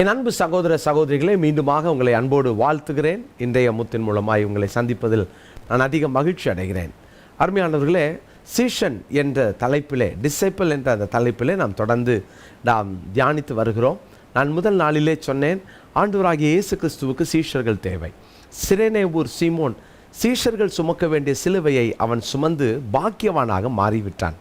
என் அன்பு சகோதர சகோதரிகளே மீண்டுமாக உங்களை அன்போடு வாழ்த்துகிறேன். இன்றைய முத்தின் மூலமாய் உங்களை சந்திப்பதில் நான் அதிக மகிழ்ச்சி அடைகிறேன். அருமையானவர்களே சீஷன் என்ற தலைப்பிலே டிசைப்பிள் என்ற அந்த தலைப்பிலே நாம் தொடர்ந்து நாம் தியானித்து வருகிறோம். நான் முதல் நாளிலே சொன்னேன் ஆண்டவராகிய இயேசு கிறிஸ்துவுக்கு சீஷர்கள் தேவை. சிரேனேவூர் சீமோன் சீஷர்கள் சுமக்க வேண்டிய சிலுவையை அவன் சுமந்து பாக்கியவானாக மாறிவிட்டான்.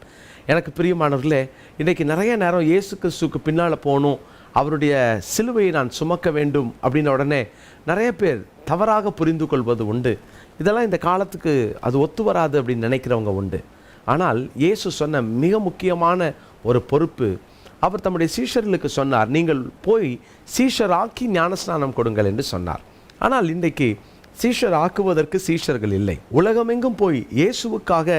எனக்கு பிரியமானவர்களே இன்றைக்கு நிறைய நேரம் இயேசு கிறிஸ்துவுக்கு பின்னால் போகணும். அவருடைய சிலுவையை நான் சுமக்க வேண்டும் அப்படின்ன உடனே நிறைய பேர் தவறாக புரிந்து கொள்வது உண்டு. இதெல்லாம் இந்த காலத்துக்கு அது ஒத்து வராது அப்படின்னு நினைக்கிறவங்க உண்டு. ஆனால் இயேசு சொன்ன மிக முக்கியமான ஒரு பொறுப்பு அவர் தம்முடைய சீஷர்களுக்கு சொன்னார் நீங்கள் போய் சீஷராக்கி ஞானஸ்நானம் கொடுங்கள் என்று சொன்னார். ஆனால் இன்றைக்கு சீஷர் ஆக்குவதற்கு சீஷர்கள் இல்லை. உலகமெங்கும் போய் இயேசுவுக்காக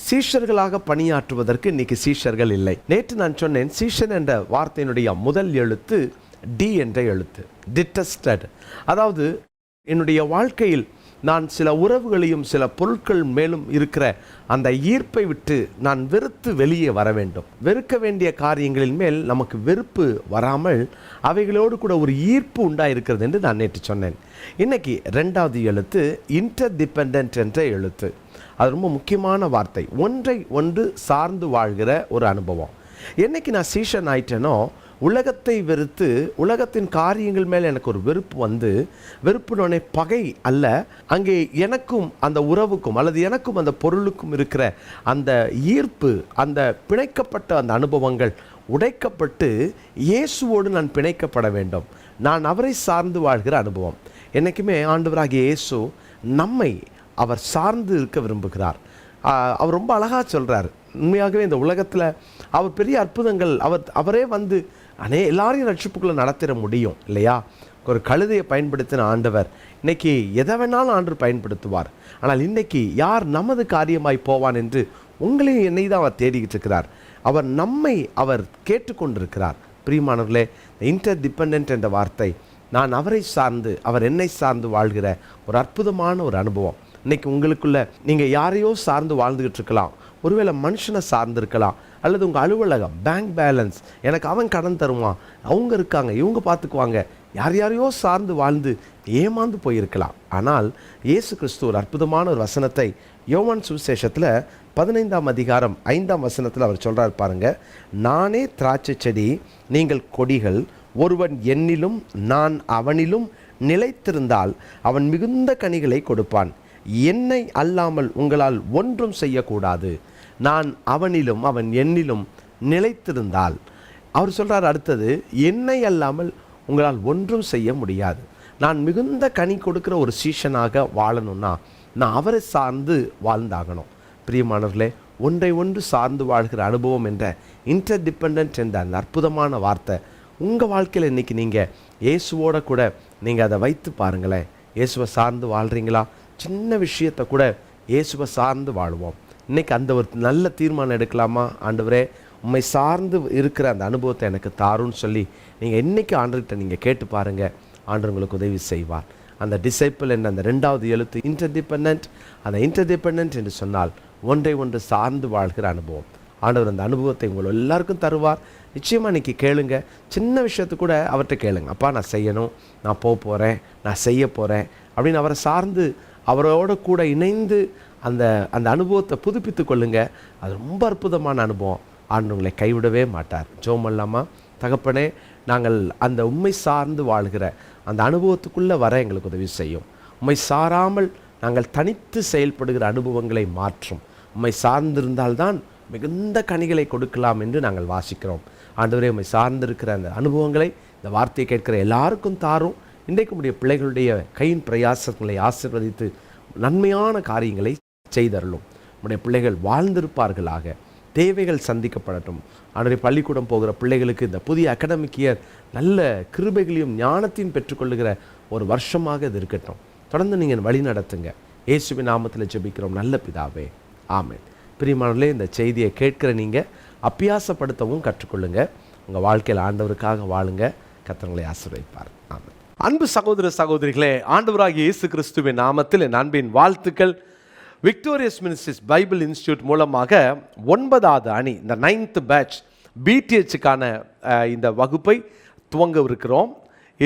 சீஷர்களாக பணியாற்றுவதற்கு இன்னைக்கு சீஷர்கள் இல்லை. நேற்று நான் சொன்னேன் சீஷன் என்ற வார்த்தையினுடைய முதல் எழுத்து டி என்ற எழுத்து டிட்டஸ்டட் அதாவது என்னுடைய வாழ்க்கையில் நான் சில உறவுகளையும் சில பொருட்கள் மேலும் இருக்கிற அந்த ஈர்ப்பை விட்டு நான் வெறுத்து வெளியே வர வேண்டும். வெறுக்க வேண்டிய காரியங்களின் மேல் நமக்கு வெறுப்பு வராமல் அவைகளோடு கூட ஒரு ஈர்ப்பு உண்டாயிருக்கிறது என்று நான் நேற்று சொன்னேன். இன்னைக்கு ரெண்டாவது எழுத்து இன்டர் டிபெண்ட் என்ற எழுத்து. அது ரொம்ப முக்கியமான வார்த்தை. ஒன்றை ஒன்று சார்ந்து வாழ்கிற ஒரு அனுபவம். என்னைக்கு நான் சீஷன் ஆயிட்டேனோ உலகத்தை வெறுத்து உலகத்தின் காரியங்கள் மேலே எனக்கு ஒரு வெறுப்பு வந்து வெறுப்புனோடனே பகை அல்ல அங்கே எனக்கும் அந்த உறவுக்கும் அல்லது எனக்கும் அந்த பொருளுக்கும் இருக்கிற அந்த ஈர்ப்பு அந்த பிணைக்கப்பட்ட அந்த அனுபவங்கள் உடைக்கப்பட்டு இயேசுவோடு நான் பிணைக்கப்பட வேண்டும். நான் அவரை சார்ந்து வாழ்கிற அனுபவம். என்றைக்குமே ஆண்டவராகிய இயேசு நம்மை அவர் சார்ந்து இருக்க விரும்புகிறார். அவர் ரொம்ப அழகாக சொல்கிறார் உண்மையாகவே இந்த உலகத்தில் அவர் பெரிய அற்புதங்கள் அவர் அவரே வந்து அனே எல்லாரையும் ரட்சிப்புக்குள்ளே நடத்திட முடியும் இல்லையா? ஒரு கழுதையை பயன்படுத்தின ஆண்டவர் இன்னைக்கு எதை வேணாலும் ஆண்டு பயன்படுத்துவார். ஆனால் இன்னைக்கு யார் நமது காரியமாய் போவான் என்று உங்களையும் என்னை தான் அவர் தேடிக்கிட்டு இருக்கிறார். அவர் நம்மை அவர் கேட்டுக்கொண்டிருக்கிறார். பிரியமானவர்களே இன்டர் டிபெண்ட் என்ற வார்த்தை நான் அவரை சார்ந்து அவர் என்னை சார்ந்து வாழ்கிற ஒரு அற்புதமான ஒரு அனுபவம். இன்னைக்கு உங்களுக்குள்ள நீங்கள் யாரையோ சார்ந்து வாழ்ந்துகிட்டு இருக்கலாம். ஒருவேளை மனுஷனை சார்ந்து இருக்கலாம் அல்லது உங்கள் அலுவலகம் பேங்க் பேலன்ஸ் எனக்கு அவன் கடன் தருவான். அவங்க இருக்காங்க இவங்க பார்த்துக்குவாங்க யார் யாரையோ சார்ந்து வாழ்ந்து ஏமாந்து போயிருக்கலாம். ஆனால் இயேசு கிறிஸ்து ஒரு அற்புதமான ஒரு வசனத்தை யோவான் சுவிசேஷத்தில் பதினைந்தாம் அதிகாரம் ஐந்தாம் வசனத்தில் அவர் சொல்கிறார் பாருங்க. நானே திராட்சை செடி நீங்கள் கொடிகள் ஒருவன் என்னிலும் நான் அவனிலும் நிலைத்திருந்தால் அவன் மிகுந்த கனிகளை கொடுப்பான். என்னை அல்லாமல் உங்களால் ஒன்றும் செய்யக்கூடாது. நான் அவனிலும் அவன் என்னிலும் நிலைத்திருந்தால். அவர் சொல்கிறார் அடுத்தது என்னை அல்லாமல் உங்களால் ஒன்றும் செய்ய முடியாது. நான் மிகுந்த கனி கொடுக்குற ஒரு சீஷனாக வாழணும்னா நான் அவரை சார்ந்து வாழ்ந்தாகணும். பிரியமானவர்களே ஒன்றை ஒன்று சார்ந்து வாழ்கிற அனுபவம் என்ற இன்டர் டிபெண்ட் என்ற அந்த அற்புதமான வார்த்தை உங்கள் வாழ்க்கையில் இன்றைக்கி நீங்கள் இயேசுவோட கூட நீங்கள் அதை வைத்து பாருங்களேன். இயேசுவை சார்ந்து வாழ்கிறீங்களா சின்ன விஷயத்தை கூட இயேசுவை சார்ந்து வாழ்வோம். இன்றைக்கி அந்த ஒரு நல்ல தீர்மானம் எடுக்கலாமா? ஆண்டவரே உண்மை சார்ந்து இருக்கிற அந்த அனுபவத்தை எனக்கு தாருன்னு சொல்லி நீங்கள் என்றைக்கு ஆண்டர்கிட்ட நீங்கள் கேட்டு பாருங்கள் ஆண்டவர் உங்களுக்கு உதவி செய்வார். அந்த டிசைப்பிள் என்ற அந்த ரெண்டாவது எழுத்து இன்டர்டிபெண்ட் அந்த இன்டர்டிபெண்ட் என்று சொன்னால் ஒன்றை ஒன்று சார்ந்து வாழ்கிற அனுபவம். ஆண்டவர் அந்த அனுபவத்தை உங்கள் எல்லாருக்கும் தருவார். நிச்சயமாக இன்றைக்கி கேளுங்க. சின்ன விஷயத்து கூட அவர்கிட்ட கேளுங்க. அப்பா நான் செய்யணும். நான் போக போகிறேன் நான் செய்ய போகிறேன் அப்படின்னு அவரை சார்ந்து அவரோட கூட இணைந்து அந்த அந்த அனுபவத்தை புதுப்பித்து கொள்ளுங்க. அது ரொம்ப அற்புதமான அனுபவம். ஆண்டு உங்களை கைவிடவே மாட்டார். ஜோமல்லாமா தகப்பனே நாங்கள் அந்த உண்மை சார்ந்து வாழ்கிற அந்த அனுபவத்துக்குள்ளே வர எங்களுக்கு உதவி செய்யும். உண்மை சாராமல் நாங்கள் தனித்து செயல்படுகிற அனுபவங்களை மாற்றும். உண்மை சார்ந்திருந்தால்தான் மிகுந்த கனிகளை கொடுக்கலாம் என்று நாங்கள் வாசிக்கிறோம். ஆண்டவரே உண்மை சார்ந்திருக்கிற அந்த அனுபவங்களை இந்த வார்த்தையை கேட்கிற எல்லாருக்கும் தாரும். இன்றைக்கு உடைய பிள்ளைகளுடைய கையின் பிரயாசங்களை ஆசிர்வதித்து நன்மையான காரியங்களை செய்தருளும். உடைய பிள்ளைகள் வாழ்ந்திருப்பார்களாக. தேவைகள் சந்திக்கப்படட்டும். அவருடைய பள்ளிக்கூடம் போகிற பிள்ளைகளுக்கு இந்த புதிய அகடமிக் இயர் நல்ல கிருபைகளையும் ஞானத்தையும் பெற்றுக்கொள்ளுகிற ஒரு வருஷமாக இது இருக்கட்டும். தொடர்ந்து நீங்கள் வழி நடத்துங்க. இயேசுவின் நாமத்தில் ஜெபிக்கிறோம். நல்ல பிதாவே. ஆமேன். பிரியமானவர்களே இந்த செய்தியை கேட்கிற நீங்கள் அப்பியாசப்படுத்தவும் கற்றுக்கொள்ளுங்கள் உங்கள் வாழ்க்கையில் ஆண்டவருக்காக வாழுங்க. கத்தவங்களை ஆசிர்வைப்பார் ஆமாம் அன்பு சகோதர சகோதரிகளே ஆண்டவராகிய இயேசு கிறிஸ்துவின் நாமத்தில் என் அன்பின் வாழ்த்துக்கள். விக்டோரியஸ் மினிஸ்ட்ரிஸ் பைபிள் இன்ஸ்டியூட் மூலமாக ஒன்பதாவது அணி இந்த நைன்த் பேட்ச் பிடிஹெச்சுக்கான இந்த வகுப்பை துவங்க இருக்கிறோம்.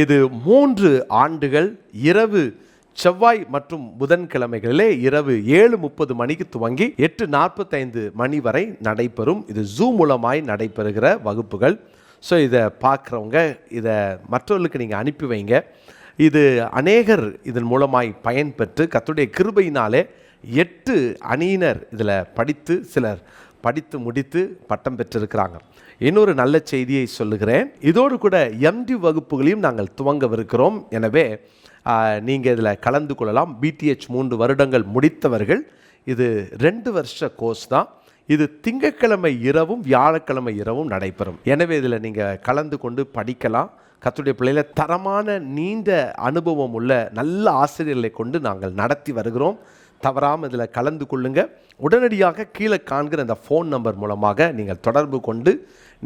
இது மூன்று ஆண்டுகள் இரவு செவ்வாய் மற்றும் புதன்கிழமைகளிலே இரவு ஏழு முப்பது மணிக்கு துவங்கி எட்டு நாற்பத்தைந்து மணி வரை நடைபெறும். இது ஜூம் மூலமாய் நடைபெறுகிற வகுப்புகள். ஸோ இதை பார்க்குறவங்க இதை மற்றவர்களுக்கு நீங்கள் அனுப்பி வைங்க. இது அநேகர் இதன் மூலமாய் பயன்பெற்று கத்துடைய கிருபையினாலே எட்டு அணியினர் இதில் படித்து சிலர் படித்து முடித்து பட்டம் பெற்றிருக்கிறாங்க. இன்னொரு நல்ல செய்தியை சொல்லுகிறேன். இதோடு கூட எம்டி வகுப்புகளையும் நாங்கள் துவங்கவிருக்கிறோம். எனவே நீங்கள் இதில் கலந்து கொள்ளலாம். பிடிஹெச் மூன்று வருடங்கள் முடித்தவர்கள். இது ரெண்டு வருஷ கோர்ஸ் தான். இது திங்கட்கிழமை இரவும் வியாழக்கிழமை இரவும் நடைபெறும். எனவே இதில் நீங்கள் கலந்து கொண்டு படிக்கலாம். கத்துடைய பிள்ளையில தரமான நீண்ட அனுபவம் உள்ள நல்ல ஆசிரியர்களை கொண்டு நாங்கள் நடத்தி வருகிறோம். தவறாமல் இதில் கலந்து கொள்ளுங்க. உடனடியாக கீழே காண்கிற அந்த ஃபோன் நம்பர் மூலமாக நீங்கள் தொடர்பு கொண்டு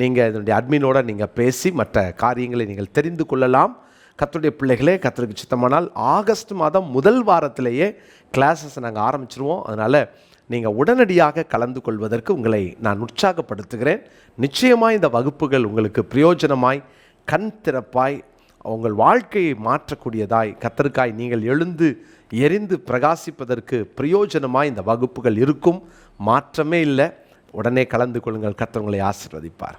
நீங்கள் இதனுடைய அட்மினோட நீங்கள் பேசி மற்ற காரியங்களை நீங்கள் தெரிந்து கொள்ளலாம். கத்துடைய பிள்ளைகளே கத்திரிக்கு சித்தமானால் ஆகஸ்ட் மாதம் முதல் வாரத்திலேயே கிளாஸஸ் நாங்கள் ஆரம்பிச்சிருவோம். அதனால் நீங்கள் உடனடியாக கலந்து கொள்வதற்கு உங்களை நான் உற்சாகப்படுத்துகிறேன். நிச்சயமாக இந்த வகுப்புகள் உங்களுக்கு பிரயோஜனமாய் கண் திறப்பாய் உங்கள் வாழ்க்கையை மாற்றக்கூடியதாய் கத்தருக்காய் நீங்கள் எழுந்து எரிந்து பிரகாசிப்பதற்கு பிரயோஜனமாய் இந்த வகுப்புகள் இருக்கும். மாற்றமே இல்லை. உடனே கலந்து கொள்ளுங்கள். கத்தர் ஆசிர்வதிப்பார்.